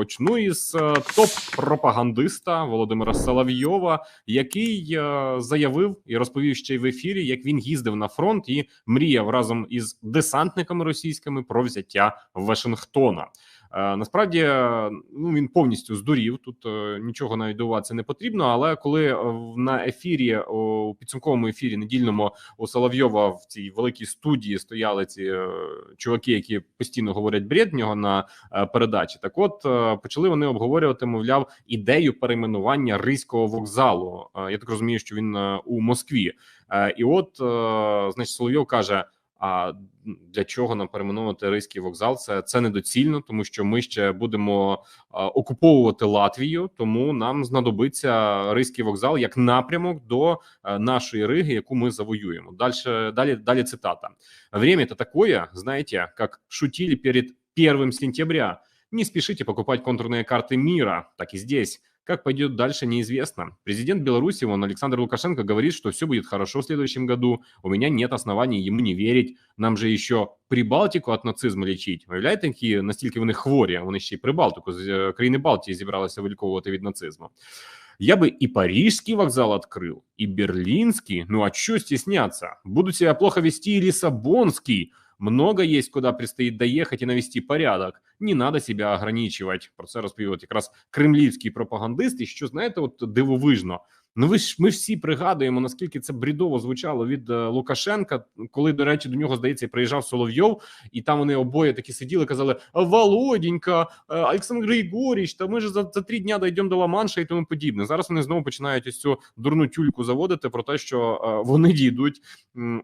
Почну із е, топ-пропагандиста Володимира Соловйова, який е, заявив і розповів ще й в ефірі, як він їздив на фронт і мріяв разом із десантниками російськими про взяття Вашингтона. Е, Насправді е, ну він повністю здурів. Тут е, нічого навіть дивуватися не потрібно. Але коли на ефірі у підсумковому ефірі недільному у Соловйова в цій великій студії стояли ці чуваки, які постійно говорять бред в нього на передачі. Так, от почали вони обговорювати, мовляв, ідею перейменування ризького вокзалу. Я так розумію, що він у Москві. І от, значить, Соловйов каже. А для чого нам перейменовувати ризький вокзал? Це це недоцільно, тому що ми ще будемо а, окуповувати Латвію. Тому нам знадобиться ризький вокзал як напрямок до а, нашої Риги, яку ми завоюємо. Дальше далі далі цитата: время-то такое, знаете, как шутили перед 1 сентября. Не спешите покупать контурные карты мира, так и здесь. Как пойдет дальше, неизвестно. Президент Беларуси, он Александр Лукашенко, говорит, что все будет хорошо в следующем году. У меня нет оснований ему не верить. Нам же еще Прибалтику від нацизму лічить. Уявляєте, які настільки вони хворі? Вони ще й Прибалтику з е, країни Балтії зібралися виліковувати від нацизму. Я бы и парижский вокзал открыл, и берлинский. Ну а чё стесняться? Буду себя плохо вести и лиссабонский. Много есть, куда предстоит доехать и навести порядок. Не надо себя ограничивать. Про це розповів якраз кремлівський пропагандист. І що знаєте, от дивовижно. Ну ви ж ми всі пригадуємо, наскільки це брідово звучало від е, Лукашенка, коли, до речі, до нього здається, приїжджав Соловйов, і там вони обоє такі сиділи, казали: Володінька, е, Олександр Григорійович, та ми ж за, за три дня дійдемо до Ла-Манша і тому подібне. Зараз вони знову починають ось цю дурну тюльку заводити про те, що е, вони дійдуть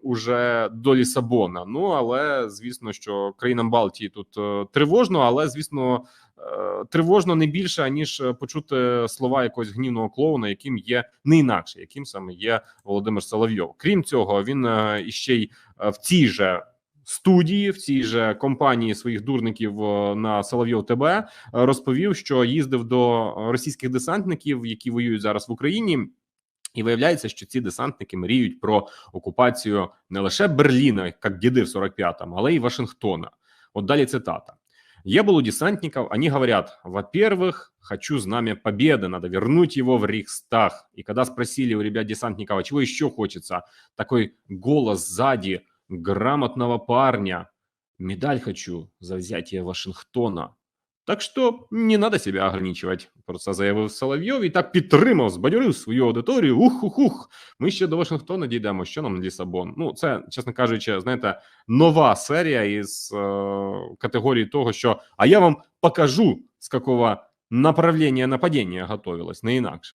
уже до Лісабона. Ну але звісно, що країнам Балтії тут тривожно, але звісно. Е, Тривожно не більше аніж е, почути слова якогось гнівного клоуна, яким є не інакше, яким саме є Володимир Соловйов. Крім цього, він е, іще й в цій же студії, в цій же компанії своїх дурників на Соловйов ТБ розповів, що їздив до російських десантників, які воюють зараз в Україні. І виявляється, що ці десантники мріють про окупацію не лише Берліна, як діди в 45-му, але й Вашингтона. От далі цитата. Я был у десантников, они говорят, во-первых, хочу знамя победы, надо вернуть его в Рейхстаг. И когда спросили у ребят-десантников, а чего еще хочется, такой голос сзади грамотного парня, медаль хочу за взятие Вашингтона. Так що не надо себе ограничувати. Про це заявив Соловйов і так підтримав, збадьорив свою аудиторію. Ух-ух-ух. Ми ще до Вашингтона дійдемо. Що нам Лісабон? Ну, це, чесно кажучи, знаєте, нова серія із е, категорії того, що а я вам покажу, з якого направлення нападіння готовилось, не інакше.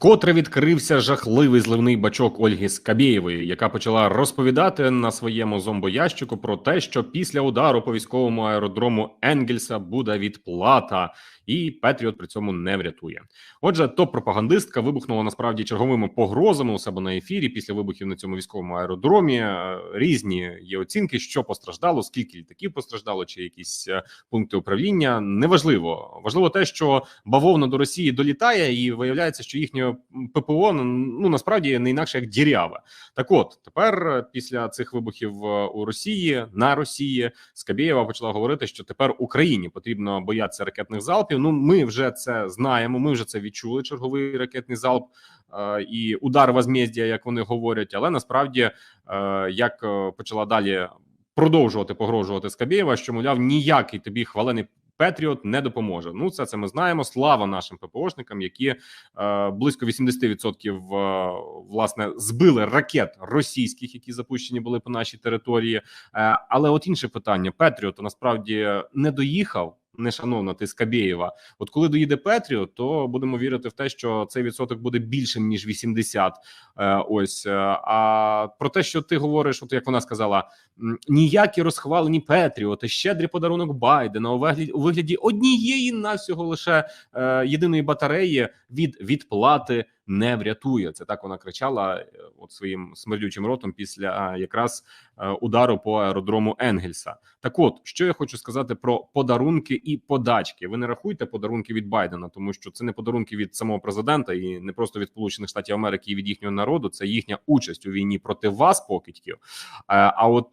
Котре відкрився жахливий зливний бачок Ольги Скабєєвої, яка почала розповідати на своєму зомбоящику про те, що після удару по військовому аеродрому Енгельса буде відплата, і Петріот при цьому не врятує. Отже, топ-пропагандистка вибухнула насправді черговими погрозами у себе на ефірі після вибухів на цьому військовому аеродромі. Е, Різні є оцінки, що постраждало, скільки літаків постраждало, чи якісь е, пункти управління. Неважливо. Важливо те, що бавовна до Росії долітає, і виявляється, що їхнє ППО ну насправді не інакше як діряве. Так, от тепер, е, після цих вибухів е, у Росії на Росії, Скабєєва почала говорити, що тепер Україні потрібно боятися ракетних залпів. Ну, ми вже це знаємо. Ми вже це відчули. Черговий ракетний залп е, і удар возмездя, як вони говорять. Але насправді, як почала далі продовжувати погрожувати Скабєєва, що мовляв ніякий тобі хвалений. Петріот не допоможе. Ну, це це ми знаємо. Слава нашим ППОшникам, які е, близько 80% е, власне збили ракет російських, які запущені були по нашій території. Е, але от інше питання: Петріот насправді не доїхав. Не шановна ти Скабєєва. От коли доїде Петріот, то будемо вірити в те, що цей відсоток буде більшим ніж 80. Е, ось е, а про те, що ти говориш, от як вона сказала, ніякі розхвалені Петріоти, щедрий подарунок Байдена у вигляді у вигляді однієї на всього лише е, єдиної батареї від відплати не врятує. Це так вона кричала е, от своїм смердючим ротом після якраз е, удару по аеродрому Енгельса. Так, от що я хочу сказати про подарунки і подачки. Ви не рахуйте подарунки від Байдена, тому що це не подарунки від самого президента і не просто від Сполучених Штатів Америки і від їхнього народу. Це їхня участь у війні проти вас, покидьків. Е, А от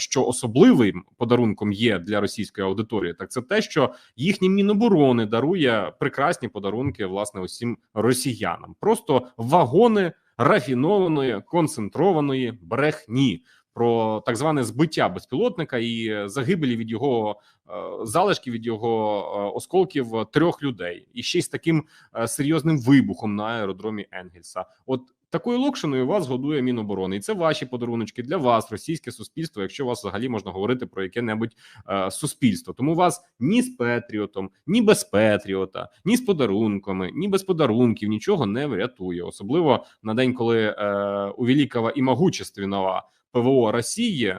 що особливим подарунком є для російської аудиторії, так це те, що їхнє міноборони дарує прекрасні подарунки власне усім росіянам. Просто вагони рафінованої концентрованої брехні. Про так зване збиття безпілотника і загибелі від його е, залишки від його е, осколків трьох людей, і ще й з таким е, серйозним вибухом на аеродромі Енгельса. От такою локшиною вас годує Міноборони, і це ваші подаруночки для вас, російське суспільство, якщо вас взагалі можна говорити про яке-небудь е, суспільство. Тому вас ні з Петріотом, ні без Петріота, ні з подарунками, ні без подарунків нічого не врятує, особливо на день, коли е, у великого і могущественного ПВО Росії. е,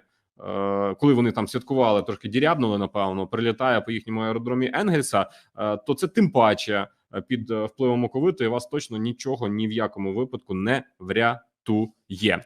Коли вони там святкували, трошки дірябнули, напевно, прилітає по їхньому аеродромі Енгельса, е, то це тим паче під е, впливом оковиту і вас точно нічого ні в якому випадку не врятує.